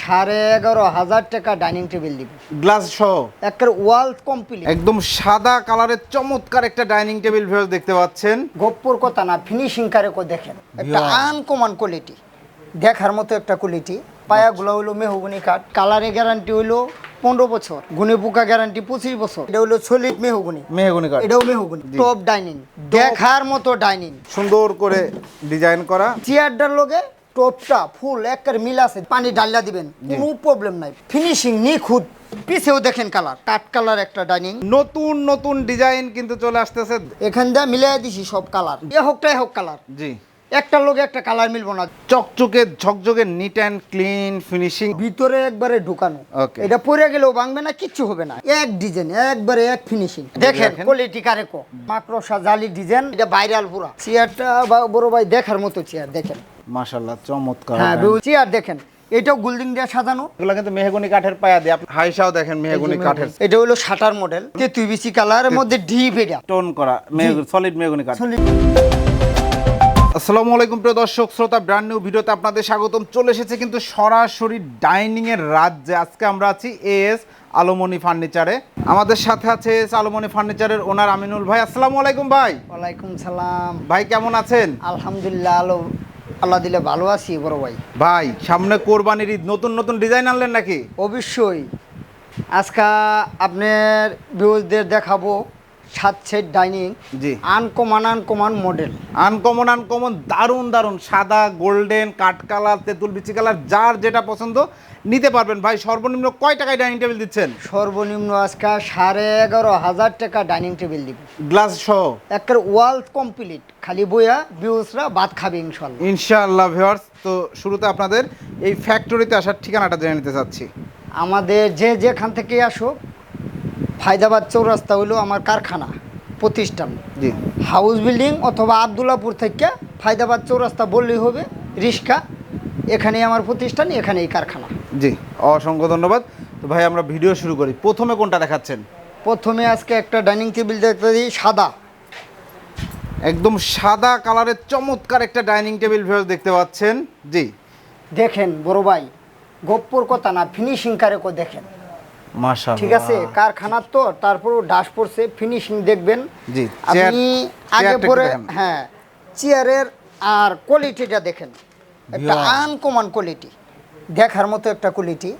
সাড়ে এগারো হাজার টাকা ডাইনিং টেবিল দিব। গ্লাস সহ? একটা ওয়াল কমপ্লিট। একদম সাদা কালারের চমৎকার একটা ডাইনিং টেবিল ভিউয়ার্স দেখতে পাচ্ছেন। গপ্পর কথা না ফিনিশিং কারে কো দেখেন? একটা আনকমন কোয়ালিটি দেখার মতো একটা কোয়ালিটি পায়াগুলো হইল মেহগুনি কাঠ। কালারে গ্যারান্টি হইল পনেরো বছর। গুনে পোকা গ্যারান্টি পঁচিশ বছর। এটা হইল সলিড মেহগুনি। মেহগুনি কাঠ। এটাও মেহগুনি। টপ ডাইনিং দেখার মতো ডাইনিং সুন্দর করে ডিজাইন করা। চেয়ারটার লগে টপটা ফুল একের মিল আছে পানি ডাল্লা দিবেন কোনো প্রবলেম নাই। ফিনিশিং নিখুঁত পিছেও দেখেন কালার কাঠ কালার একটা ডাইনিং নতুন নতুন ডিজাইন কিন্তু চলে আসতেছে। এখান দিয়ে মিলাই দিছি সব কালার এ হোকটা এ হোক কালার জি। একটা লগে একটা কালার মিলবো না। চকচকে ঝকঝকে নিট অ্যান্ড ক্লিন ফিনিশিং ভিতরে একবারে ঢুকানো. এটা পরে গেলেও ভাঙবে না কিচ্ছু হবে না। এক ডিজাইন একবারে এক ফিনিশিং দেখেন। কোয়ালিটি কারে কো মাকড়সা জালি ডিজাইন এটা ভাইরাল পুরা। চেয়ারটা বড় ভাই দেখার মতো চেয়ার দেখেন। মাশাল্লাহ চমৎকার হ্যাঁ চেয়ার দেখেন এটাও দিয়ে সাজানো। এগুলো কিন্তু মেহগুনি কাঠের পায়া দিয়ে আপনি হাইসাও দেখেন মেহগুনি কাঠের। এটা হলো শাটার মডেল তেতুই বিসি কালারের মধ্যে ডিপ এটা। টোন করা সলিড মেহগুনি কাঠ। আসসালামু আলাইকুম প্রিয় দর্শক শ্রোতা ব্র্যান্ড নিউ ভিডিওতে আপনাদের স্বাগতম। চলে এসেছে কিন্তু সরাসরি ডাইনিং এর রাজ্যে। আজকে আমরা আছি এএস আলোমনি ফার্নিচারে আমাদের সাথে আছে এস আলোমনি ফার্নিচারের ওনার আমিনুল ভাই। আসসালামু আলাইকুম ভাই। ওয়ালাইকুম সালাম। ভাই কেমন আছেন? আলহামদুলিল্লাহ আলো আল্লাহ দিলে ভালো আছি বড় ভাই। ভাই সামনে কোরবানির ঈদ নতুন নতুন ডিজাইন আনলেন নাকি? অবশ্যই। আজকা আপনার বিউজদের দেখাবো। সাত সেট ডাইনিং জি। Uncommon uncommon model uncommon uncommon দারুণ দারুণ। সাদা গোল্ডেন কাঠ কালার তেঁতুল বিচি কালার যার যেটা পছন্দ নিতে পারবেন। ভাই সর্বনিম্ন কয় টাকায় ডাইনিং টেবিল দিচ্ছেন? সর্বনিম্ন আজকে সাড়ে এগারো হাজার টাকা ডাইনিং টেবিল দিব। গ্লাস সহ? একটা ওয়াল কমপ্লিট খালি বইয়া ভিউজরা ভাত খাবে ইনশাল্লাহ ইনশাআল্লাহ ভিউয়ার্স তো শুরুতে আপনাদের এই ফ্যাক্টরিতে আসার ঠিকানাটা জেনে নিতে চাচ্ছি। আমাদের যে যেখান থেকে আসো ফায়দাবাদ চৌরাস্তা হলো আমার কারখানা প্রতিষ্ঠান। জি। হাউস বিল্ডিং অথবা আবদুল্লাপুর থেকে ফায়দাবাদ চৌরাস্তা বললেই হবে রিক্সা এখানেই আমার প্রতিষ্ঠান এখানেই কারখানা। জি অসংখ্য ধন্যবাদ। তো ভাই আমরা ভিডিও শুরু করি। প্রথমে কোনটা দেখাচ্ছেন? প্রথমে আজকে একটা ডাইনিং টেবিল দেখতে দিই সাদা। একদম সাদা কালারের চমৎকার একটা ডাইনিং টেবিল ভিউয়ার্স দেখতে পাচ্ছেন। জি। দেখেন বড় ভাই গপ্পর কথা না ফিনিশিং কারে দেখেন। ঠিক আছে কারখানার তো তারপর ডাস পড়ছে ফিনিশিং দেখবেন। আপনি আগে পরে হ্যাঁ চেয়ারের আর কোয়ালিটিটা দেখেন। একটা আনকমন কোয়ালিটি দেখার মতো একটা কোয়ালিটি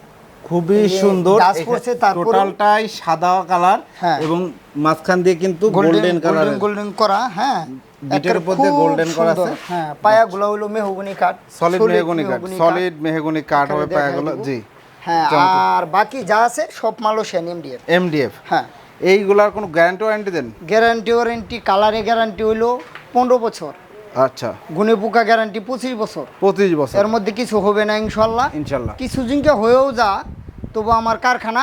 খুবই সুন্দর। টোটালটাই সাদা কালার হ্যাঁ। এবং মাঝখান দিয়ে কিন্তু golden golden colour golden golden করা হ্যাঁ। বিটের উপর দিয়ে খুব করা। আছে। হ্যাঁ পায়াগুলো হলো মেহগুনি কাঠ সলিড মেহগুনি কাঠ। সলিড মেহগুনি কাঠ হবে পায়াগুলো। জি। হ্যাঁ। আর বাকি যা আছে সব মালও সেন এমডিএফ এমডিএফ হ্যাঁ। এইগুলার কোনো গ্যারান্টি ওয়ারেন্টি দেন? গ্যারান্টি ওয়ারেন্টি কালারে গ্যারান্টি হইল পনেরো বছর। আচ্ছা। গুনে পোকা গ্যারান্টি পঁচিশ বছর। পঁচিশ বছর। এর মধ্যে কিছু হবে না ইনশাল্লাহ। ইনশাল্লাহ। কিছু জিনিসটা হয়েও যা তবু আমার কারখানা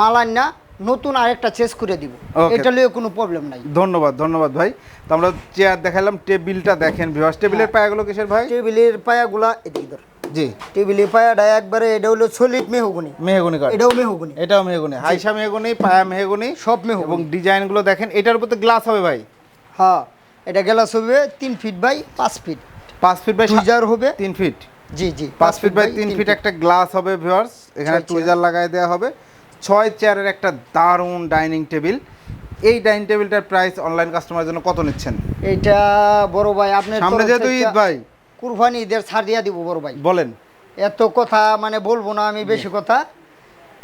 মালান্না নতুন আরেকটা চেস করে দিব। এটা লিয়ে কোনো প্রবলেম নাই। ধন্যবাদ ধন্যবাদ ভাই। তো আমরা চেয়ার দেখালাম টেবিলটা দেখেন ভিউয়ার্স টেবিলের হ্যাঁ। পায়াগুলো কিসের ভাই? টেবিলের পায়াগুলা এদিকে ধর। জি। টেবিলের পায়াটা একবারে এটা হলো সলিড মেহগুনি। মেহগুনি কাঠ। এটাও মেহগুনি। এটাও মেহগুনি। হাইসা মেহগুনি পায়া মেহগুনি সব এবং ডিজাইনগুলো দেখেন এটার উপর তো গ্লাস হবে ভাই। হ্যাঁ এটা গেলাস হবে তিন ফিট বাই পাঁচ ফিট। পাঁচ ফিট বাই টুইজার হবে। তিন ফিট। জি জি পাঁচ ফিট বাই তিন ফিট একটা গ্লাস হবে ভিউয়ার্স এখানে টুইজার লাগাই দেওয়া হবে। ছয় চেয়ারের একটা দারুণ ডাইনিং টেবিল। এই ডাইনিং টেবিলটার প্রাইস অনলাইন কাস্টমারের জন্য কত নিচ্ছেন? এটা বড় ভাই আপনার সামনে যেহেতু ঈদ ভাই। কুরবানি ঈদের ছাড় দিয়া দিব বড় ভাই। বলেন। এত কথা মানে বলব না আমি বেশি কথা।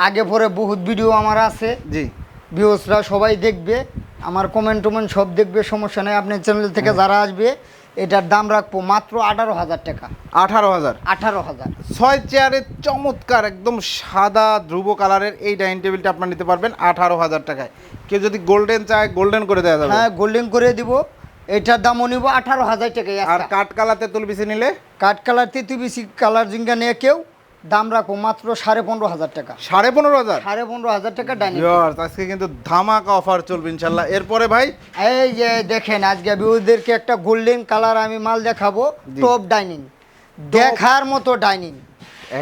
আগে পরে বহুত ভিডিও আমার আছে। জি। ভিউসরা সবাই দেখবে আমার কমেন্ট টমেন্ট সব দেখবে সমস্যা নেই আপনার চ্যানেল থেকে যারা আসবে এটার দাম রাখব মাত্র আঠারো হাজার টাকা। আঠারো হাজার? আঠারো হাজার। ছয় চেয়ারের চমৎকার একদম সাদা ধ্রুব কালারের এই ডাইনিং টেবিলটা আপনার নিতে পারবেন আঠারো হাজার টাকায়। কেউ যদি গোল্ডেন চায় গোল্ডেন করে দেওয়া যাবে। হ্যাঁ গোল্ডেন করে দিব। এটার দামও নিব আঠারো হাজার টাকাই আর কাঠ কালার তেঁতুল বিছে নিলে? কাঠ কালার তেতুবিসি কালার জিঙ্গা নিয়ে কেউ দাম রাখব মাত্র সাড়ে পনেরো হাজার টাকা। সাড়ে পনেরো হাজার? সাড়ে পনেরো হাজার টাকা ডাইনিং আজকে কিন্তু ধামাকা অফার চলবে ইনশাল্লাহ। এরপরে ভাই? এই যে দেখেন আজকে বিউদেরকে একটা গোল্ডেন কালার আমি মাল দেখাবো। টপ ডাইনিং দেখার মতো ডাইনিং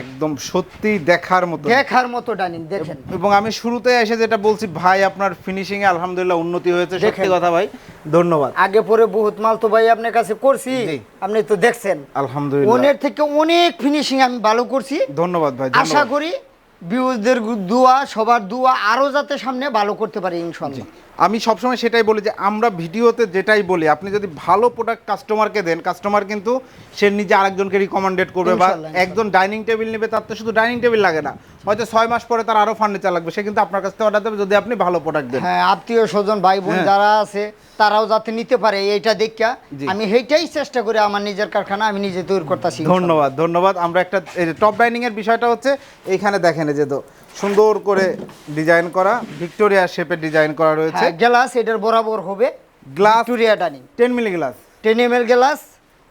একদম সত্যি দেখার মতো। দেখার মতো ডাইনিং দেখেন। এবং আমি শুরুতে এসে যেটা বলছি ভাই আপনার ফিনিশিং এ আলহামদুলিল্লাহ উন্নতি হয়েছে সত্যি কথা ভাই। ধন্যবাদ। আগে পরে বহুত মাল তো ভাই আপনার কাছে করছি আপনি তো দেখছেন। আলহামদুলিল্লাহ। অনেক থেকে অনেক ফিনিশিং আমি ভালো করছি। ধন্যবাদ ভাই আশা করি ভিউজদের দোয়া সবার দোয়া আরও যাতে সামনে ভালো করতে পারি ইনশাল্লাহ আমি সবসময় সেটাই বলি যে আমরা ভিডিওতে যেটাই বলি আপনি যদি ভালো প্রোডাক্ট কাস্টমারকে দেন কাস্টমার কিন্তু সে নিজে আরেকজনকে রিকমেন্ডেড করবে বা। একজন ডাইনিং টেবিল নেবে তার তো শুধু ডাইনিং টেবিল লাগে না হয়তো ছয় মাস পরে তার আরও ফার্নিচার লাগবে সে কিন্তু আপনার কাছ থেকে অর্ডার দেবে যদি আপনি ভালো প্রোডাক্ট দেন হ্যাঁ আত্মীয় স্বজন ভাই বোন হ্যাঁ। যারা আছে তারাও যাতে নিতে পারে এইটা দেখা। আমি সেইটাই চেষ্টা করে আমার নিজের কারখানা আমি নিজে তৈরি করতেছি ধন্যবাদ ধন্যবাদ। আমরা একটা টপ ডাইনিং এর বিষয়টা হচ্ছে এইখানে দেখেন যে তো সুন্দর করে ডিজাইন করা ভিক্টোরিয়া শেপের ডিজাইন করা রয়েছে। গ্লাস এটার বরাবর হবে glass Victoria dining ten mili glass ten M L glass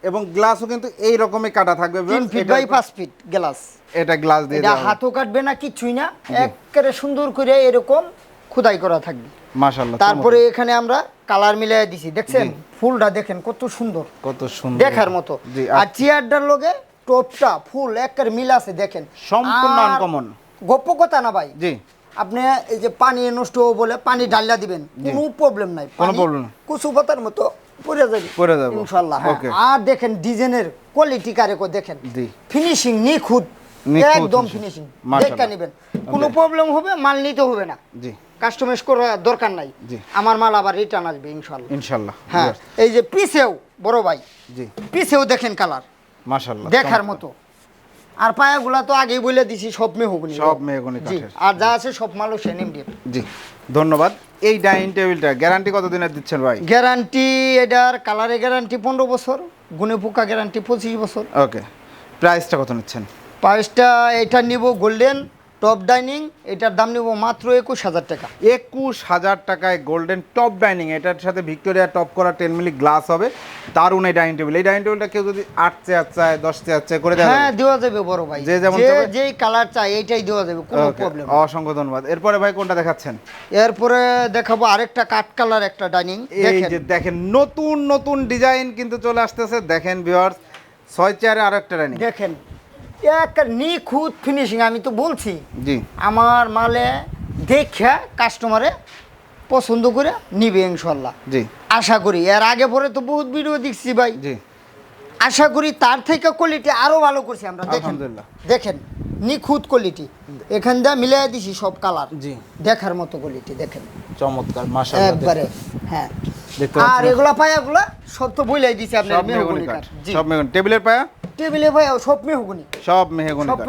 এবং গ্লাসও কিন্তু এই রকমই কাটা থাকবে তিন viewers। ফিট বাই পাঁচ ফিট গ্লাস এটা গ্লাস দিয়ে এটা হাতও কাটবে না কিছুই না একেবারে সুন্দর করে এরকম খোদাই করা থাকবে। মাশাআল্লাহ তারপরে এখানে আমরা কালার মিলাই দিছি দেখছেন? ফুলটা দেখেন কত সুন্দর। কত সুন্দর। দেখার মতো। আর চেয়ারটার লগে টপটা ফুল একের মিল আছে দেখেন। সম্পূর্ণ uncommon। গপ্প কথা না ভাই। জি। আপনি এই যে পানি নষ্ট বলে পানি ডালিয়া দিবেন কোনো প্রবলেম নাই। কোনো না। কুচু পাতার মতো পড়ে যাবে পড়ে যাবে। ইনশাআল্লাহ। হ্যাঁ। আর দেখেন ডিজাইনের কোয়ালিটি কারে কো দেখেন। জি। ফিনিশিং নিখুঁত নিখুঁত একদম ফিনিশিং। দেখা নেবেন। কোনো প্রবলেম হবে মাল নিতে হবে না। জি। কাস্টমাইজ করার দরকার নাই। আমার মাল আবার রিটার্ন আসবে ইনশাআল্লাহ ইনশাআল্লাহ হ্যাঁ এই যে পিছেও বড় ভাই জি। পিছেও দেখেন কালার মাশাআল্লাহ দেখার মতো। আর পায়াগুলা তো আগেই বলে দিছি সব মেহগুনি। সব মেহগনি কাঠের। আর যা আছে সব মালও সেনিম দিয়ে জি ধন্যবাদ। এই ডাইনিং টেবিলটা গ্যারান্টি কতদিনের দিচ্ছেন ভাই? গ্যারান্টি এটার কালারে গ্যারান্টি পনেরো বছর গুনে পোকা গ্যারান্টি পঁচিশ বছর। ওকে প্রাইসটা কত নিচ্ছেন? প্রাইসটা এটা নিব গোল্ডেন টপ ডাইনিং এটার দাম নিব মাত্র একুশ হাজার টাকা। একুশ হাজার টাকায় গোল্ডেন টপ ডাইনিং এটার সাথে ভিক্টোরিয়া টপ করা টেন মিলি গ্লাস হবে। দারুণ এই ডাইনিং টেবিল। এই ডাইনিং টেবিলটা কেউ যদি আট চেয়ার চায় দশ চেয়ার চায় করে হ্যাঁ দেওয়া যাবে বড় ভাই। যে যেমন যেই কালার চাই এইটাই দেওয়া যাবে কোনো প্রবলেম অসংখ্য ধন্যবাদ। এরপরে ভাই কোনটা দেখাচ্ছেন? এরপরে দেখাবো আরেকটা কাঠ কালার একটা ডাইনিং। এই দেখেন যে দেখেন। নতুন নতুন ডিজাইন কিন্তু চলে আসতেছে। দেখেন ভিউয়ার্স ছয় চেয়ারে আরও একটা ডাইনিং। দেখেন এক নিখুঁত ফিনিশিং আমি তো বলছি। জি। আমার মালে দেখে কাস্টমারে পছন্দ করে নিবে ইনশাল্লাহ জি। আশা করি। এর আগে পরে তো বহুত ভিডিও দেখছি ভাই। জি। আশা করি তার থেকে কোয়ালিটি আরও ভালো করছি আমরা। দেখেন। দেখেন নিখুঁত কোয়ালিটি এখান দিয়ে মিলাই দিছি সব কালার জি। দেখার মতো কোয়ালিটি দেখেন। চমৎকার মাশাআল্লাহ। একবারে হ্যাঁ। আর? এগুলা পায়াগুলা সব তো বইলাই দিছি আপনার সব মেহগনি কাঠ। কাঠ। সব মেহগনি। টেবিলের পায়া? টেবিলে ভাই সব মেহগুনি। সব মেহগনি সব কাঠ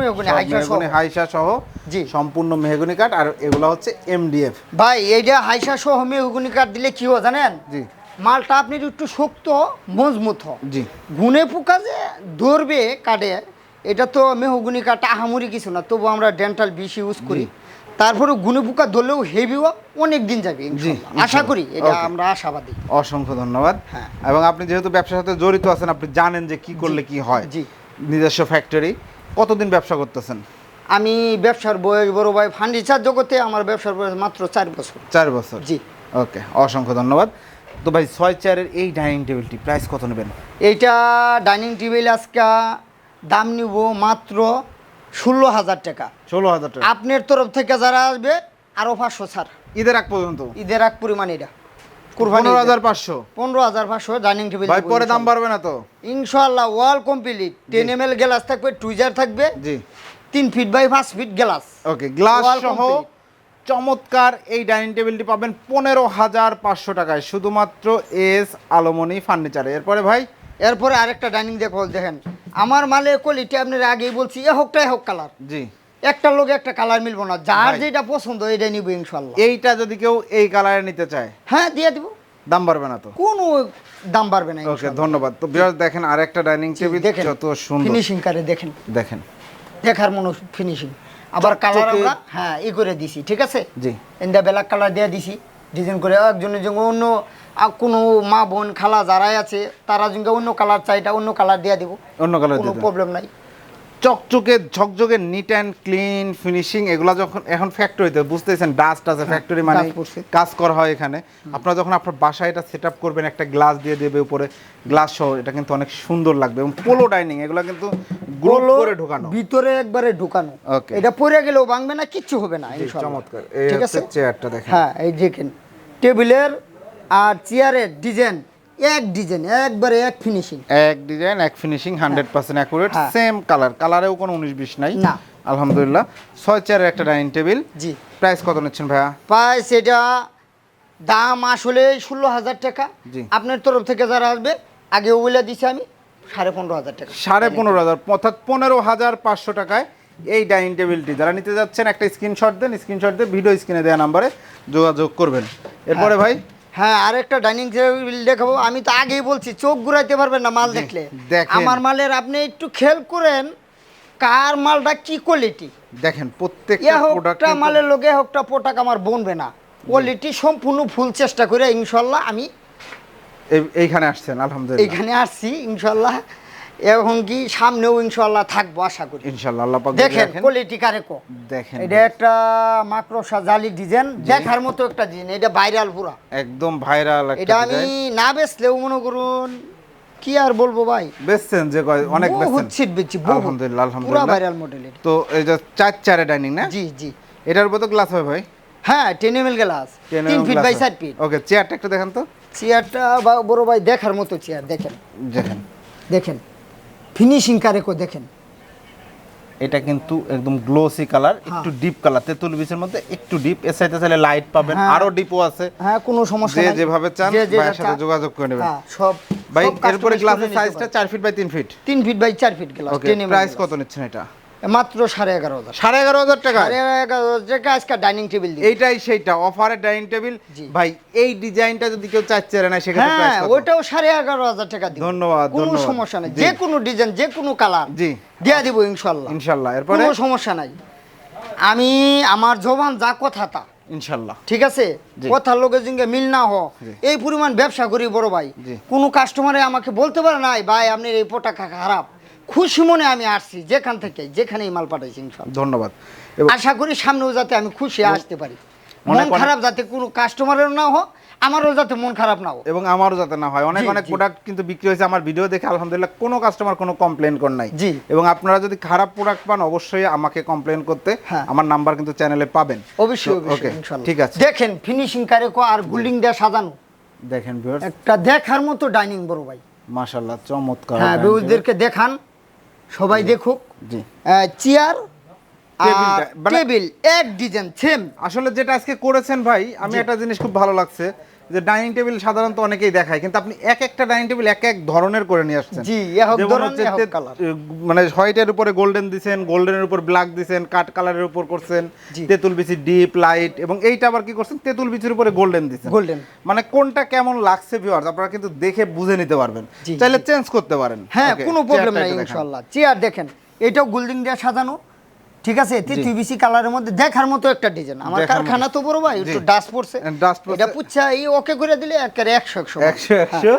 মেহগনি, হাইসা সহ। জি। সম্পূর্ণ মেহগনি কাঠ আর এগুলো হচ্ছে এমডিএফ ভাই এইটা হাইসা সহ মেহগুনি কাঠ দিলে কি হয় জানেন? জি। মালটা আপনি একটু শক্ত মজবুত হয় জি। গুনে পোকা যে ধরবে কাটে এটা তো মেহগুনি কাঠ আহামরি কিছু না তবু আমরা ডেন্টাল বিষ ইউজ করি। তারপরে গুনে পোকা ধরলেও হেভিও অনেক দিন যাবে ইনশাল্লাহ। আশা করি এটা আমরা আশাবাদী। অসংখ্য ধন্যবাদ। হ্যাঁ। এবং আপনি যেহেতু ব্যবসার সাথে জড়িত আছেন আপনি জানেন যে কি করলে কি হয়। জি। নিজস্ব ফ্যাক্টরি কতদিন ব্যবসা করতেছেন? আমি ব্যবসার বয়স বড় ভাই ফার্নিচার জগতে আমার ব্যবসার বয়স মাত্র চার বছর। চার বছর। জি। ওকে অসংখ্য ধন্যবাদ। তো ভাই ছয় চেয়ারের এই ডাইনিং টেবিলটি প্রাইস কত নেবেন? এইটা ডাইনিং টেবিল আজকে দাম নিব মাত্র ষোলো হাজার টাকা। ষোলো হাজার টাকা। আপনার তরফ থেকে যারা আসবে আরও পাঁচশো ছাড় ঈদের আগ পর্যন্ত? ঈদের এক পরিমাণ এটা। পনেরো হাজার পাঁচশো? পনেরো হাজার পাঁচশো ডাইনিং টেবিল ভাই পরে দাম বাড়বে না তো? ইনশাল্লাহ wall complete ten M L glass থাকবে টুইজার থাকবে। জি। তিন ফিট বাই পাঁচ ফিট গ্লাস ওকে গ্লাস সহ চমৎকার এই ডাইনিং টেবিলটি পাবেন পনেরো হাজার পাঁচশো টাকায়। শুধুমাত্র এস আলোমনি ফার্নিচারে এরপরে ভাই এরপরে আরেকটা ডাইনিং দেখো দেখেন। আমার মালে কোয়ালিটি আপনার আগেই বলছি এ হোকটাই হোক কালার জি। একটা লোক একটা কালার মিলবো না যার যেটা পছন্দ এটা নিব ইনশাল্লাহ এইটা যদি কেউ এই কালারে নিতে চায় হ্যাঁ দিয়ে দিব। দাম বাড়বে না তো? কোনো দাম বাড়বে না ওকে ধন্যবাদ। তো বিরাজ দেখেন আরেকটা ডাইনিং টেবিল দেখেন যত সুন্দর। ফিনিশিং কারে দেখেন। দেখেন। দেখার মনে ফিনিশিং আবার কালার আমরা হ্যাঁ ই করে দিছি ঠিক আছে? জি। এন্দা ব্ল্যাক কালার দিয়ে দিছি। ডিজাইন করে একজনের জন্য অন্য কোনো মা বোন খালা যারাই আছে তারা জন্য অন্য কালার চাইটা অন্য কালার দিয়ে দিব। অন্য কালার কোনো প্রবলেম নাই। চকচকে ঝকঝকে নিট অ্যান্ড ক্লিন ফিনিশিং এগুলো যখন এখন ফ্যাক্টরিতে বুঝতেছেন ডাস্ট আছে ফ্যাক্টরি মানে কাজ করা হয় এখানে। আপনারা যখন আপনার বাসায় এটা সেট আপ করবেন একটা গ্লাস দিয়ে দেবে উপরে গ্লাস সহ এটা কিন্তু অনেক সুন্দর লাগবে। এবং পোলো ডাইনিং এগুলো কিন্তু গ্রো হলো করে ঢোকানো। ভিতরে একবারে ঢুকানো. এটা পরে গেলেও ভাঙবে না কিচ্ছু হবে না। চমৎকার। এই ঠিক আছে? চেয়ারটা দেখেন। হ্যাঁ এই দেখেন টেবিলের আর চেয়ারের ডিজাইন এক ডিজাইন একবারে এক ফিনিশিং এক ডিজাইন এক ফিনিশিং হান্ড্রেড পার্সেন্ট অ্যাকুরেট হ্যাঁ। সেম কালার কালারেও কোনো উনিশ বিশ নাই। না। আলহামদুলিল্লাহ। ছয় চেয়ারের একটা ডাইনিং টেবিল জি। প্রাইস কত নিচ্ছেন ভাইয়া? প্রাইস এটা দাম আসলে ষোলো হাজার টাকা। জি। আপনার তরফ থেকে যারা আসবে আগে বলে দিছি আমি সাড়ে পনেরো হাজার টাকা। সাড়ে পনেরো হাজার। অর্থাৎ পনেরো হাজার পাঁচশো টাকায় এই ডাইনিং টেবিলটি যারা নিতে যাচ্ছেন একটা স্ক্রিনশট দেন স্ক্রিনশট দিয়ে ভিডিও স্ক্রিনে দেওয়া নাম্বারে যোগাযোগ করবেন। এরপরে ভাই হ্যাঁ আরেকটা ডাইনিং টেবিল দেখাবো। আমি তো আগেই বলছি চোখ ঘুরাইতে পারবেন না মাল দেখলে। আমার মালের আপনি একটু খেল করেন কার মালটা কি কোয়ালিটি দেখেন প্রত্যেকটা প্রোডাক্টটা প্রোডাক্ট মালের লোকে হোকটা পোটাক আমার বনবে না। কোয়ালিটি সম্পূর্ণ ফুল চেষ্টা করে ইনশাল্লাহ আমি এইখানে আসছেন আলহামদুলিল্লাহ। এইখানে আসছি ইনশাল্লাহ। এবং কি সামনেও ইনশাল্লাহ থাকব আশা করি। ইনশাল্লাহ আল্লাহ দেখেন কোয়ালিটি কারে কো। দেখেন এটা একটা মাকড়সা জালি ডিজাইন দেখার মতো একটা ডিজাইন এটা ভাইরাল পুরা। একদম ভাইরাল এটা আমি না বেচলেও মনে করুন কি আর বলব ভাই? বেচছেন যে কয় অনেক বহুত বেচছেন। বেচছি। আলহামদুলিল্লাহ, পুরা আলহামদুলিল্লাহ। ভাইরাল মডেল এটা। তো এই যে চার চারে ডাইনিং না? জি জি। এটার উপর তো গ্লাস হবে ভাই। হ্যাঁ টেন এম গ্লাস তিন ফিট বাই চার ফিট ওকে চেয়ারটা একটু দেখেন তো। চেয়ারটা বড় ভাই দেখার মতো চেয়ার দেখেন। দেখেন। দেখেন। ফিনিশিং কারেকো দেখেন। এটা কিন্তু একদম গ্লোসি কালার একটু ডিপ কালার তেঁতুল বিচের মধ্যে একটু ডিপ এর সাথে চাইলে লাইট পাবেন হ্যাঁ। আরও ডিপও আছে। হ্যাঁ কোনো সমস্যা নেই। যেভাবে চান ভাইয়ের সাথে যোগাযোগ করে নেবেন। হ্যাঁ সব ভাই এরপরে গ্লাসের সাইজটা পারবে। চার feet by 3 feet 3 feet by 4 feet glass price কত নিচ্ছেন এটা? মাত্র সাড়ে এগারো হাজার। সাড়ে এগারো হাজার টাকা? সাড়ে এগারো হাজার টাকা আজকে ডাইনিং টেবিল দিই এইটাই সেইটা অফারের ডাইনিং টেবিল ভাই এই ডিজাইনটা যদি কেউ চাচ্ছে না সেক্ষেত্রে হ্যাঁ ওইটাও সাড়ে এগারো হাজার টাকা দিব। ধন্যবাদ, কোনো সমস্যা নাই। যে কোনো ডিজাইন যে কোনো কালার জি। দিয়া দিব ইনশাল্লাহ। ইনশাল্লাহ এরপরে? কোনো সমস্যা নাই। আমি আমার জবান যা কথা তা। ইনশাল্লাহ। ঠিক আছে। কথার লোকের সঙ্গে মিল না হ এই পরিমাণ ব্যবসা করি বড় ভাই। কোনো কাস্টমারে আমাকে বলতে পারে নাই ভাই আপনার এই পোটাকা খারাপ। খুশি মনে আমি আসছি যেখান থেকে যেখানেই মাল পাঠাইছি ধন্যবাদ। আশা করি সামনেও যাতে আমি খুশি আসতে পারি। মন খারাপ যাতে কোনো কাস্টমারের না হোক আমারও যাতে মন খারাপ না হোক। এবং আমারও যাতে না হয়। অনেক অনেক প্রোডাক্ট কিন্তু বিক্রি হয়েছে আমার ভিডিও দেখে আলহামদুলিল্লাহ কোনো কাস্টমার কোনো কমপ্লেন কর নাই। জি। এবং আপনারা যদি খারাপ প্রোডাক্ট পান অবশ্যই আমাকে কমপ্লেন করতে হ্যাঁ। আমার নাম্বার কিন্তু চ্যানেলে পাবেন। অবশ্যই ওকে ঠিক আছে। দেখেন ফিনিশিং কারে কো আর গোল্ডিং দিয়ে সাজানো। দেখেন ভিউয়ার্স একটা দেখার মতো ডাইনিং বড় ভাই। মাশাআল্লাহ চমৎকার হ্যাঁ dining দেখান। সবাই দেখুক। চেয়ার মানে- টেবিল এক ডিজাইন সেম আসলে যেটা আজকে করেছেন ভাই আমি একটা জিনিস খুব ভালো লাগছে। যে ডাইনিং টেবিল সাধারণত অনেকেই দেখায় কিন্তু আপনি এক একটা ডাইনিং টেবিল এক এক ধরনের করে নিয়ে আসছেন জি। মানে হোয়াইটের উপরে গোল্ডেন দিছেন গোল্ডেনের উপর ব্ল্যাক দিছেন কাট কালারের উপর করছেন। তেঁতুল বিচি ডিপ লাইট এবং এইটা আবার কি করছেন তেঁতুল বিচির উপরে গোল্ডেন দিছেন Golden। মানে কোনটা কেমন লাগছে ভিউয়ার্স আপনারা কিন্তু দেখে বুঝে নিতে পারবেন চাইলে চেঞ্জ করতে পারেন হ্যাঁ কোনো প্রবলেম নাই। ইনশাল্লাহ চেয়ার দেখেন এটাও গোল্ডিং দিয়ে সাজানো ঠিক আছে? টিভিসি কালারের মধ্যে দেখার মতো একটা ডিজাইন আমার কারখানা তো বড় ভাই একটু। ডাস্ট পড়ছে। dust পড়ছে। এটা পুচ্ছা এই ওকে করে দিলে একেবারে একশো একশো একশো একশো?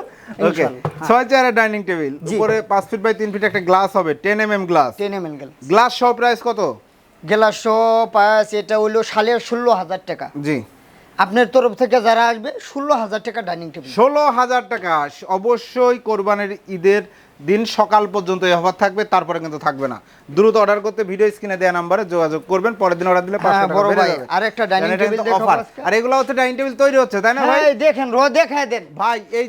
ওকে হ্যাঁ। ছয় চেয়ারের ডাইনিং টেবিল। উপরে পাঁচ ফিট বাই তিন ফিট একটা গ্লাস হবে ten M M glass ten M L গেল গ্লাস সহ প্রাইস কত? গেলাস পায়াস এটা হইল সালে ষোলো হাজার টাকা। জি। আপনার তরফ থেকে যারা আসবে ষোলো হাজার টাকা ডাইনিং টেবিল ষোলো হাজার টাকা। অবশ্যই কোরবানির ঈদের দিন সকাল পর্যন্ত এই অফার থাকবে তারপরে কিন্তু থাকবে না। দ্রুত অর্ডার করতে ভিডিও স্ক্রিনে দেওয়া নাম্বারে যোগাযোগ করবেন পরের দিন অর্ডার দিলে হ্যাঁ, টাকা বড় ভাই, এটা table কিন্তু দেখাবো offer। আজকে। আর এগুলো হচ্ছে ডাইনিং টেবিল তৈরি হচ্ছে তাই না ভাই? হ্যাঁ দেখেন রো দেখায় দেন। ভাই এই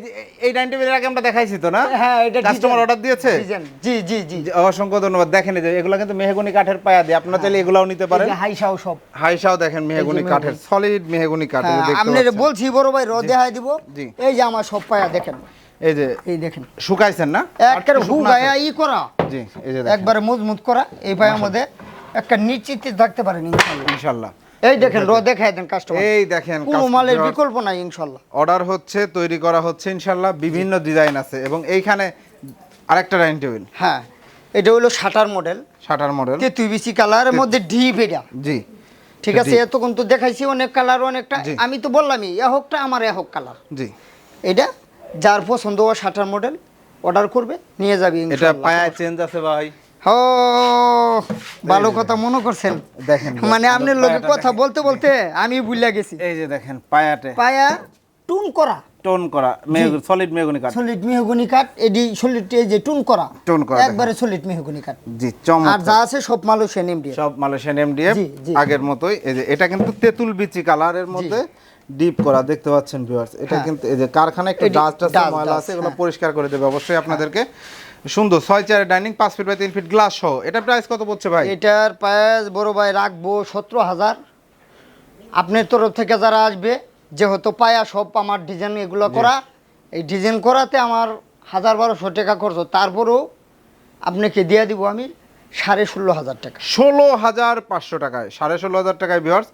এই ডাইনিং টেবিলের আগে আমরা দেখাইছি তো না? হ্যাঁ এটা কাস্টমার অর্ডার দিয়েছে? জি জি জি। অসংখ্য ধন্যবাদ। দেখেন এই যে এগুলো কিন্তু মেহগনি কাঠের পায়া দিয়ে আপনারা চাইলে এগুলাও নিতে পারেন। হাইসাও সব। হাইসাও দেখেন মেহগনি। কাঠের সলিড মেহগনি কাঠ এই যে হ্যাঁ, দেখতে আপনার বলছি বড় ভাই রো দেখায় দিব। এই যে আমার সব পায়া দেখেন। এই যে এই দেখেন। শুকাইছেন না? একবারে আছে? ই করা। জি এই যে একবারে মজবুত করা। এই পায়ের মধ্যে একটা নিশ্চিত থাকতে পারেন ইনশাল্লাহ ইনশাআল্লাহ। এই দেখেন রো দেখায় দেন কাস্টমার এই দেখেন কোনো মালের বিকল্প নাই ইনশাল্লাহ অর্ডার হচ্ছে তৈরি করা হচ্ছে ইনশাআল্লাহ। বিভিন্ন ডিজাইন আছে। এবং এইখানে আরেকটা ডাইনিং টেবিল হ্যাঁ এটা হলো শাটার মডেল শাটার মডেল তেতুবিসি কালারের মধ্যে ডিপ এটা। জি। ঠিক আছে এতক্ষণ তো দেখাইছি অনেক কালার অনেকটা। আমি তো বললামই এ হোকটা আমার এ হোক কালার জি। এটা যার পছন্দ হয় শাটার মডেল অর্ডার করবে নিয়ে যাবে এটা পায়া চেঞ্জ আছে ভাই। ও ভালো কথা মনে করছেন। দেখেন মানে আপনার লোকে পায়াটা কথা বলতে বলতে আমি ভুলিয়া গেছি। এই যে দেখেন পায়াটে। পায়া টুন করা। টোন করা সলিড মেগুনি কাঠ। সলিড মেহগুনি কাঠ এডি সলিড এই যে টুন করা। টুন করা একবারে সলিড মেহগুনি কাঠ। জি আর যা আছে সব মালয়েশিয়ান এমডি সব মালয়েশিয়ান এমডিএফ। আগের মতোই। এই যে এটা কিন্তু তেঁতুল বিচি কালারের মধ্যে। ডিপ করা দেখতে পাচ্ছেন ভিউয়ার্স এটা হ্যাঁ। কিন্তু এই যে কারখানা একটু ডাস্ট আছে ময়লা আছে এগুলো হ্যাঁ। পরিষ্কার করে দেবে অবশ্যই আপনাদেরকে। সুন্দর ছয় চারের ডাইনিং পাঁচ ফিট বাই তিন ফিট গ্লাস সহ। এটা প্রাইস কত পড়ছে ভাই? এটার প্রাইস বড় ভাই রাখব সতেরো হাজার। আপনার তরফ থেকে যারা আসবে যেহেতু পায়া সব আমার ডিজাইন এগুলো করা। এই ডিজাইন করাতে আমার হাজার বারোশো টাকা খরচ। তারপরেও আপনাকে দিয়ে দিব আমি সাড়ে ষোলো হাজার টাকা। ষোলো হাজার পাঁচশো টাকায় সাড়ে ষোলো হাজার টাকায় ভিউয়ার্স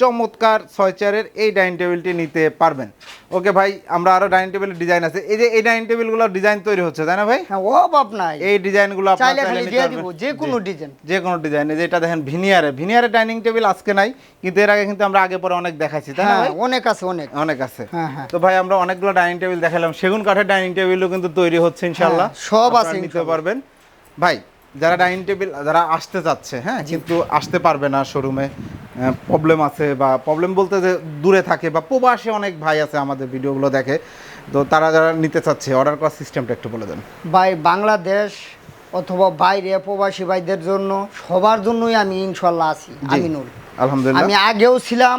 চমৎকার ছয় চেয়ারের এই ডাইনিং টেবিলটি নিতে পারবেন। ওকে ভাই আমরা আরও ডাইনিং টেবিলের ডিজাইন আছে। এই যে এই ডাইনিং টেবিলগুলো ডিজাইন তৈরি হচ্ছে তাই না ভাই? হ্যাঁ ও বাপ নাই। এই ডিজাইনগুলো আপনারা চাইলে দিয়ে দিব যে কোনো ডিজাইন যে কোনো ডিজাইন যেটা দেখেন ভিনিয়ারে। ভিনিয়ারে ডাইনিং টেবিল আজকে নাই কিন্তু এর আগে কিন্তু আমরা আগে পরে অনেক দেখাইছি তাই না হ্যাঁ অনেক আছে অনেক। অনেক আছে। হ্যাঁ, হ্যাঁ। তো ভাই আমরা অনেকগুলো ডাইনিং টেবিল দেখালাম সেগুন কাঠের ডাইনিং টেবিলও কিন্তু তৈরি হচ্ছে ইনশাল্লাহ হ্যাঁ, সব আছে নিতে পারবেন। ভাই যারা ডাইনিং টেবিল যারা আসতে চাচ্ছে হ্যাঁ কিন্তু আসতে পারবে না শোরুমে প্রবলেম আছে বা প্রবলেম বলতে যে দূরে থাকে বা প্রবাসে অনেক ভাই আছে আমাদের ভিডিওগুলো দেখে তো তারা যারা নিতে চাচ্ছে অর্ডার করার সিস্টেমটা একটু বলে দেন। ভাই বাংলাদেশ অথবা বাইরে প্রবাসী ভাইদের জন্য সবার জন্যই আমি ইনশাল্লাহ আছি। আমিনুল। আলহামদুলিল্লাহ। আমি আগেও ছিলাম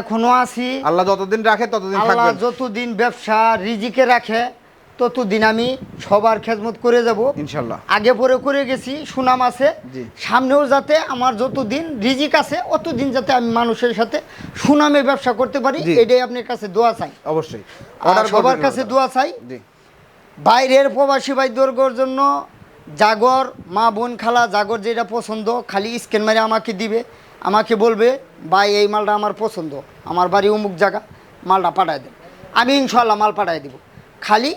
এখনও আছি। আল্লাহ যতদিন রাখে ততদিন আল্লাহ যতদিন ব্যবসা রিজিকে রাখে ততদিন আমি সবার খেদমত করে যাব। ইনশাল্লাহ। আগে পরে করে গেছি সুনাম আছে। সামনেও যাতে আমার যতদিন রিজিক আছে অতদিন যাতে আমি মানুষের সাথে সুনামে ব্যবসা করতে পারি এটাই আপনার কাছে দোয়া চাই। অবশ্যই। সবার কাছে দোয়া চাই। বাইরের প্রবাসী ভাইদর্গর জন্য জাগর মা বোন খালা জাগর যেটা পছন্দ খালি স্ক্যান মারে আমাকে দিবে। আমাকে বলবে ভাই এই মালটা আমার পছন্দ। আমার বাড়ি অমুক জায়গা মালটা পাঠায় দেন। আমি ইনশাল্লাহ মাল পাঠায় দিব। খালি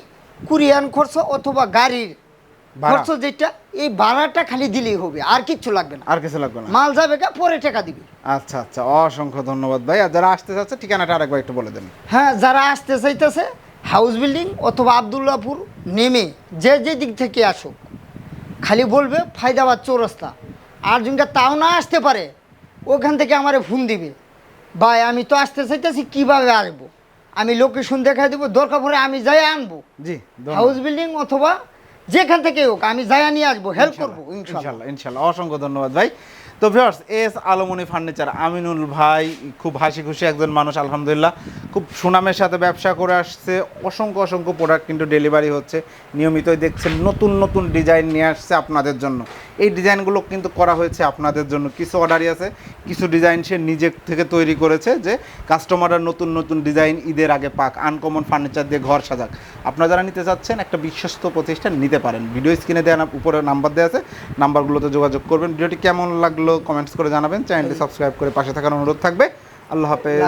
কুরিয়ান খরচ অথবা গাড়ির। খরচ যেটা এই ভাড়াটা খালি দিলেই হবে আর কিচ্ছু লাগবে না। আর কিছু লাগবে না। মাল যাবে কা পরে টাকা দিবে। আচ্ছা আচ্ছা অসংখ্য ধন্যবাদ ভাই। আর যারা আসতে চাচ্ছে ঠিকানাটা আরেকবার একটু বলে দেন। হ্যাঁ যারা আসতে চাইতেছে হাউস বিল্ডিং অথবা আবদুল্লাপুর নেমে যে যে দিক থেকে আসুক খালি বলবে ফায়দাবাদ চৌরাস্তা। আর যদি তাও না আসতে পারে ওখান থেকে আমারে ফোন দিবে ভাই আমি তো আসতে চাইতেছি কীভাবে আসব? আমি লোকেশন দেখাই দিব দরকার পরে আমি যাই আনব। জি হাউস বিল্ডিং অথবা যেখান থেকে হোক আমি যাই নিয়ে আসব হেল্প করব ইনশাল্লাহ। ইনশাল্লাহ ইনশাল্লাহ। অসংখ্য ধন্যবাদ ভাই। তো viewers, S Alamoni furniture, Aminul ভাই, খুব হাসি খুশি একজন মানুষ, আলহামদুলিল্লাহ। খুব সুনামের সাথে ব্যবসা করে আসছে, অসংখ্য অসংখ্য প্রোডাক্ট কিন্তু ডেলিভারি হচ্ছে। নিয়মিতই দেখছেন, নতুন নতুন ডিজাইন নিয়ে আসছে আপনাদের জন্য। এই ডিজাইনগুলো কিন্তু করা হয়েছে আপনাদের জন্য। কিছু অর্ডারই আছে, কিছু ডিজাইন সে নিজে থেকে তৈরি করেছে যে কাস্টমাররা নতুন নতুন ডিজাইন ঈদের আগে পাক আনকমন ফার্নিচার দিয়ে ঘর সাজাক। আপনারা যারা নিতে চাচ্ছেন, একটা বিশ্বস্ত প্রতিষ্ঠান নিতে পারেন। ভিডিও স্ক্রিনে দেওয়া উপরে নাম্বার দেওয়া আছে নাম্বারগুলোতে যোগাযোগ করবেন। ভিডিওটি কেমন লাগল কমেন্টস করে জানাবেন। চ্যানেলটি সাবস্ক্রাইব করে পাশে থাকার অনুরোধ থাকবে। আল্লাহ হাফেজ।